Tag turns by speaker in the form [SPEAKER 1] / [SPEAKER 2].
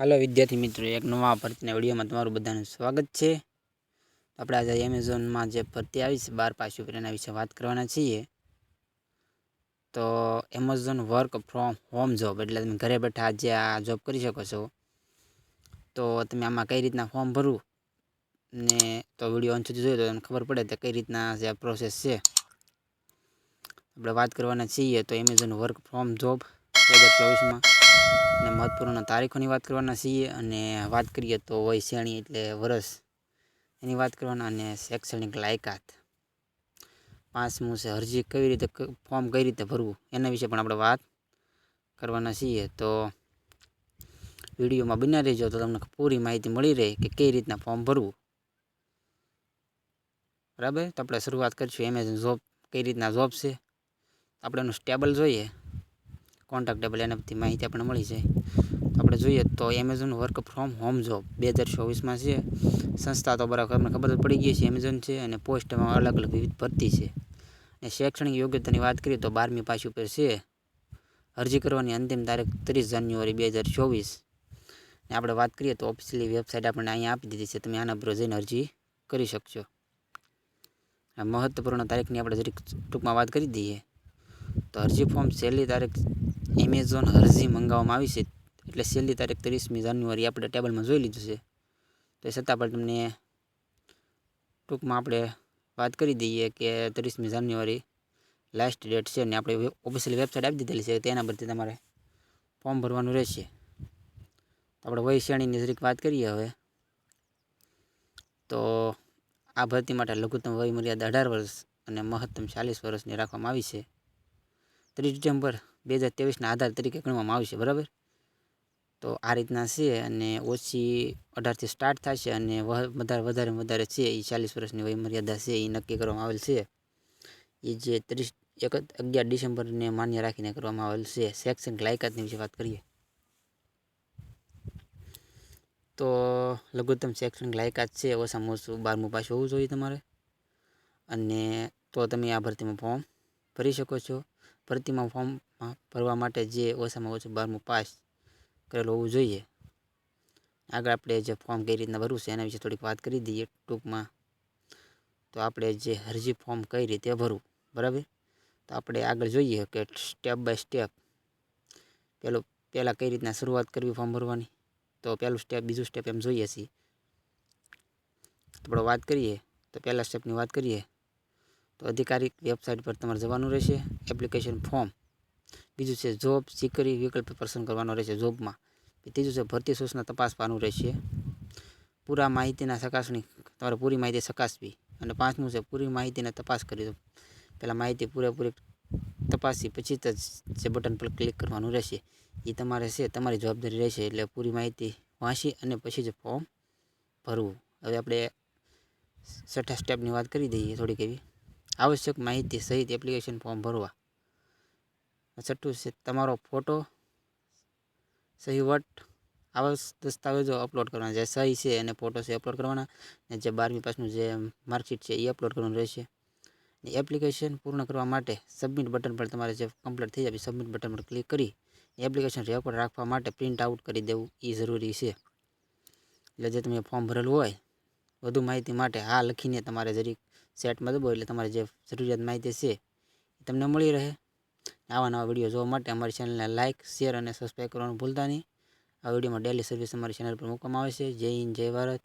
[SPEAKER 1] હાલો વિદ્યાર્થી મિત્રો, એક નવા ભરતીના વિડીયોમાં તમારું બધાનું સ્વાગત છે. આપણે આજે એમેઝોનમાં જે ભરતી આવી છે, બાર પાસ ઉપર એના વિશે વાત કરવાના છીએ. તો Amazon work from home job એટલે તમે ઘરે બેઠા આજે આ જોબ કરી શકો છો. તો તમે આમાં કઈ રીતના ફોર્મ ભરવું ને તો વીડિયો અંત સુધી જોઈએ તો તમને ખબર પડે કે કઈ રીતના જે પ્રોસેસ છે. આપણે વાત કરવાના છીએ તો એમેઝોન વર્ક ફ્રોમ જોબ બે હજાર ચોવીસમાં. અને મહત્વપૂર્ણ તારીખોની વાત કરવાના છીએ અને વાત કરીએ તો વય શ્રેણી એટલે વર્ષ એની વાત કરવાના અને શૈક્ષણિક લાયકાત. પાંચમું છે અરજી કેવી રીતે ફોર્મ કઈ રીતે ભરવું એના વિશે પણ આપણે વાત કરવાના છીએ. તો વિડીયોમાં બન્યા રહેજો તો તમને પૂરી માહિતી મળી રહે કે કઈ રીતના ફોર્મ ભરવું. બરાબર? તો આપણે શરૂઆત કરીશું. એમેઝોન જોબ, કઈ રીતના જોબ છે? આપણે એનું સ્ટેબલ જોઈએ. કોન્ટેક્ટેબલ એના બધી માહિતી આપણને મળી જાય. આપણે જોઈએ તો Amazon work from home job બે હજાર ચોવીસમાં છે. સંસ્થા તો બરાબર અમને ખબર પડી ગઈ છે એમેઝોન છે અને પોસ્ટમાં અલગ અલગ વિવિધ ભરતી છે. અને શૈક્ષણિક યોગ્યતાની વાત કરીએ તો બારમી પાસ ઉપર છે. અરજી કરવાની અંતિમ તારીખ ત્રીસ જાન્યુઆરી બે હજાર ચોવીસ ને આપણે વાત કરીએ તો ઓફિશિયલી વેબસાઇટ આપણે અહીંયા આપી દીધી છે. તમે આના પર જઈને અરજી કરી શકશો મહત્વપૂર્ણ તારીખની આપણે જરીક ટૂંકમાં વાત કરી દઈએ. તો અરજી ફોર્મ છેલ્લી તારીખ એમેઝોન અરજી મંગાવવામાં આવી છે. એટલે છેલ્લી તારીખ ત્રીસમી જાન્યુઆરી આપણે ટેબલમાં જોઈ લીધું છે. તો એ છતાં પણ તમને ટૂંકમાં આપણે વાત કરી દઈએ કે ત્રીસમી જાન્યુઆરી લાસ્ટ ડેટ છે ને આપણે ઓફિશિયલ વેબસાઇટ આપી દીધેલી છે, તેના પરથી તમારે ફોર્મ ભરવાનું રહેશે. આપણે વય શ્રેણીની જરીક વાત કરીએ હવે. તો આ ભરતી માટે લઘુત્તમ વય મર્યાદા અઢાર વર્ષ અને મહત્તમ ચાલીસ વર્ષની રાખવામાં આવી છે. ત્રીસ ડિસેમ્બર બે હજાર ત્રેવીસના આધાર તરીકે ગણવામાં આવશે, બરાબર? તો આ રીતના છે અને ઓછી અઢારથી સ્ટાર્ટ થશે અને વધારે વધારે વધારે છે એ ચાલીસ વર્ષની વયમર્યાદા છે એ નક્કી કરવામાં આવેલ છે. એ જે ત્રીસ, એક અગિયાર ડિસેમ્બરને માન્ય રાખીને કરવામાં આવેલ છે, શૈક્ષણિક લાયકાતની વિશે વાત કરીએ. તો લઘુત્તમ શૈક્ષણિક લાયકાત છે, ઓછામાં ઓછું બારમું પાસ હોવું જોઈએ તમારે. અને તો તમે આ ભરતીમાં ફોર્મ ભરી શકો છો. ભરતીમાં ફોર્મમાં ભરવા માટે જે ઓછામાં ઓછું બારમું પાસ કરેલું હોવું જોઈએ. આગળ આપણે જે ફોર્મ કઈ રીતના ભરવું છે એના વિશે થોડીક વાત કરી દઈએ ટૂંકમાં. તો આપણે જે અરજી ફોર્મ કઈ રીતે ભરવું, બરાબર? તો આપણે આગળ જોઈએ કે સ્ટેપ બાય સ્ટેપ પેલું પહેલાં કઈ રીતના શરૂઆત કરવી ફોર્મ ભરવાની? તો પહેલું સ્ટેપ બીજું સ્ટેપ એમ જોઈએ છીએ. આપણે વાત કરીએ. તો પહેલાં સ્ટેપની વાત કરીએ. તો અધિકારિક વેબસાઇટ પર તમારે જવાનું રહેશે, એપ્લિકેશન ફોર્મ. બીજું છે જોબ સિકરી વિકલ્પ પસંદ કરવાનો રહેશે જોબમાં. ત્રીજું છે ભરતી સૂચના તપાસવાનું રહેશે. પૂરા માહિતીના ચકાસણી, તમારે પૂરી માહિતી ચકાસવી. અને પાંચમું છે પૂરી માહિતીને તપાસ કરી દો પહેલાં માહિતી પૂરેપૂરી તપાસી, પછી જ જે બટન પર ક્લિક કરવાનું રહેશે. એ તમારે છે, તમારી જવાબદારી રહેશે એટલે પૂરી માહિતી વાંચી અને પછી જ ફોર્મ ભરવું. હવે આપણે છઠ્ઠા સ્ટેપની વાત કરી દઈએ થોડીક એવી. આવશ્યક માહિતી સહિત એપ્લિકેશન ફોર્મ ભરવા. છઠ્ઠું છે તમારો ફોટો સહીવટ આવા દસ્તાવેજો અપલોડ કરવાના. જે સહી છે અને ફોટો છે અપલોડ કરવાના. ને જે બારમી પાસનું જે માર્કશીટ છે એ અપલોડ કરવાનું રહેશે. એપ્લિકેશન પૂર્ણ કરવા માટે સબમિટ બટન પર તમારે જે કમ્પ્લીટ થઈ જાય સબમિટ બટન પર ક્લિક કરી એપ્લિકેશન રેકોર્ડ રાખવા માટે પ્રિન્ટ આઉટ કરી દેવું એ જરૂરી છે. એટલે જે તમે ફોર્મ ભરેલું હોય, વધુ માહિતી માટે આ લખીને તમારે જરીક સેટમાં દબો એટલે તમારે જે જરૂરિયાત માહિતી છે એ તમને મળી રહે. આવા નવા વીડિયો જોવા માટે અમારી ચેનલને લાઇક શેર અને સબસ્ક્રાઈબ કરવાનું ભૂલતા નહીં. આ વિડીયોમાં ડેલી સર્વિસ અમારી ચેનલ પર મૂકવામાં આવે છે. જય હિન્દ, જય ભારત.